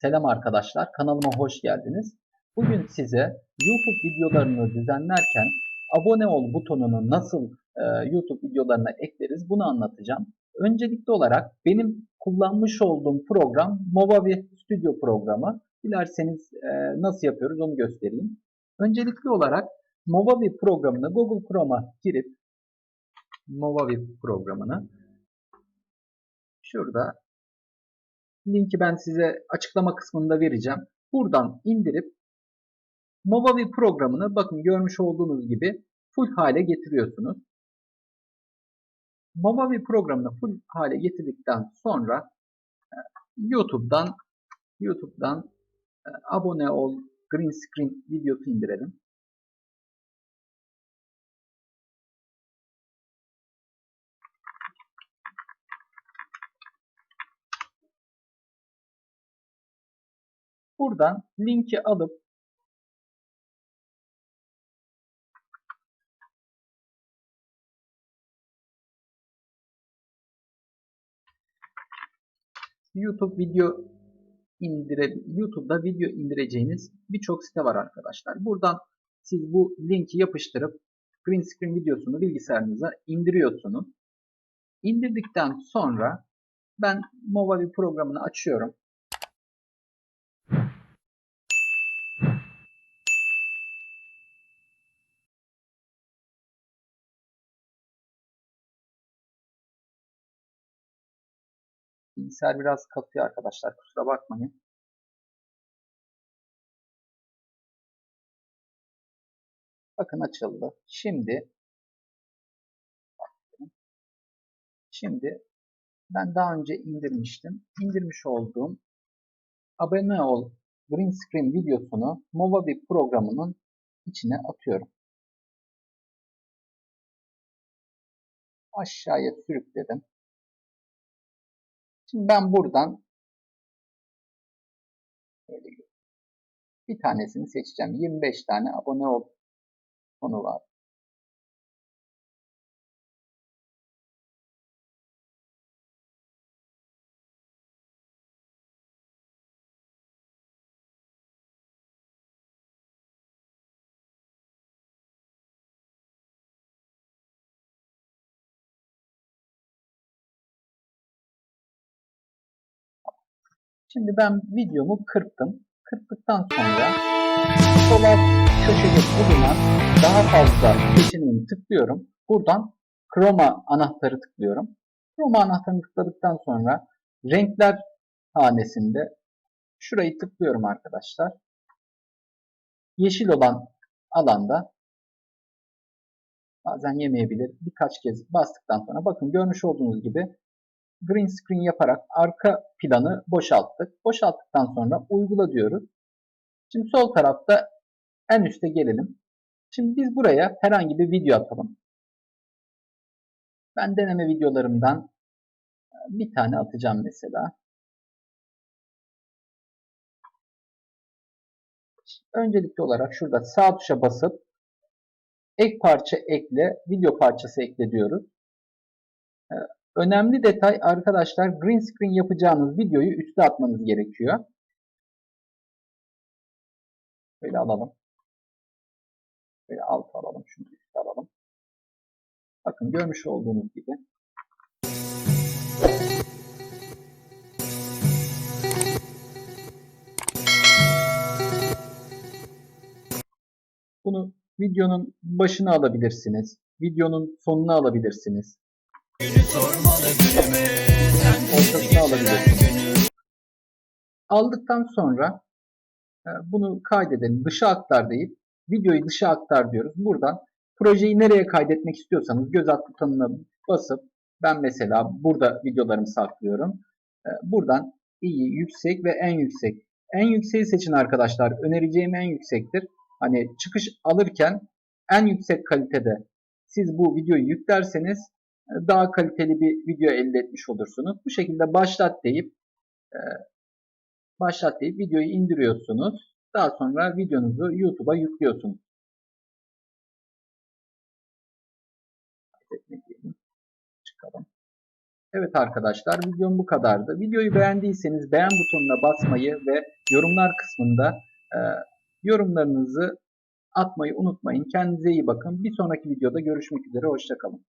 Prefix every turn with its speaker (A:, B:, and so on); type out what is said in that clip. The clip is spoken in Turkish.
A: Selam arkadaşlar, kanalıma hoş geldiniz. Bugün size YouTube videolarını düzenlerken abone ol butonunu nasıl e, YouTube videolarına ekleriz bunu anlatacağım. Öncelikli olarak benim kullanmış olduğum program Movavi Studio programı. Dilerseniz e, nasıl yapıyoruz onu göstereyim. Öncelikli olarak Movavi programını Google Chrome'a girip Movavi programını şurada linki ben size açıklama kısmında vereceğim. Buradan indirip Movavi programını bakın görmüş olduğunuz gibi full hale getiriyorsunuz. Movavi programını full hale getirdikten sonra e, YouTube'dan YouTube'dan e, abone ol green screen videosu indirelim. Buradan linki alıp YouTube video indire YouTube'da video indireceğiniz birçok site var arkadaşlar. Buradan siz bu linki yapıştırıp green screen videosunu bilgisayarınıza indiriyorsunuz. İndirdikten sonra ben Movavi programını açıyorum. Bilgisayar biraz katıyor arkadaşlar. Kusura bakmayın. Bakın açıldı. Şimdi şimdi ben daha önce indirmiştim. İndirmiş olduğum abone ol green screen videosunu Movavi programının içine atıyorum. Aşağıya sürükledim. Şimdi ben buradan bir tanesini seçeceğim. 25 tane abone ol konu var. Şimdi ben videomu kırptım. Kırptıktan sonra sol alt köşede bulunan daha fazla seçeneğini tıklıyorum. Buradan Chroma anahtarı tıklıyorum. Chroma anahtarını tıkladıktan sonra renkler hanesinde şurayı tıklıyorum arkadaşlar. Yeşil olan alanda bazen yemeyebilir. Birkaç kez bastıktan sonra bakın görmüş olduğunuz gibi green screen yaparak arka planı boşalttık. Boşalttıktan sonra uygula diyoruz. Şimdi sol tarafta en üste gelelim. Şimdi biz buraya herhangi bir video atalım. Ben deneme videolarımdan e, bir tane atacağım mesela. Öncelikli olarak şurada sağ tuşa basıp ek parça ekle, video parçası ekle diyoruz. Önemli detay arkadaşlar green screen yapacağınız videoyu üste atmanız gerekiyor. Böyle alalım. Böyle alt alalım. Şunu üstte alalım. Bakın görmüş olduğunuz gibi. Bunu videonun başına alabilirsiniz. Videonun sonuna alabilirsiniz. Ortasına alabilirsiniz. Aldıktan sonra e, bunu kaydedelim. Dışa aktar deyip videoyu dışa aktar diyoruz. Buradan projeyi nereye kaydetmek istiyorsanız göz hakkı butonuna basıp ben mesela burada videolarımı saklıyorum. E, buradan iyi, yüksek ve en yüksek. En yükseği seçin arkadaşlar. Önereceğim en yüksektir. Hani çıkış alırken en yüksek kalitede siz bu videoyu yüklerseniz daha kaliteli bir video elde etmiş olursunuz. Bu şekilde başlat deyip e, başlat deyip videoyu indiriyorsunuz. Daha sonra videonuzu YouTube'a yüklüyorsunuz. Çıkalım. Evet arkadaşlar videom bu kadardı. Videoyu beğendiyseniz beğen butonuna basmayı ve yorumlar kısmında e, yorumlarınızı atmayı unutmayın. Kendinize iyi bakın. Bir sonraki videoda görüşmek üzere. Hoşçakalın.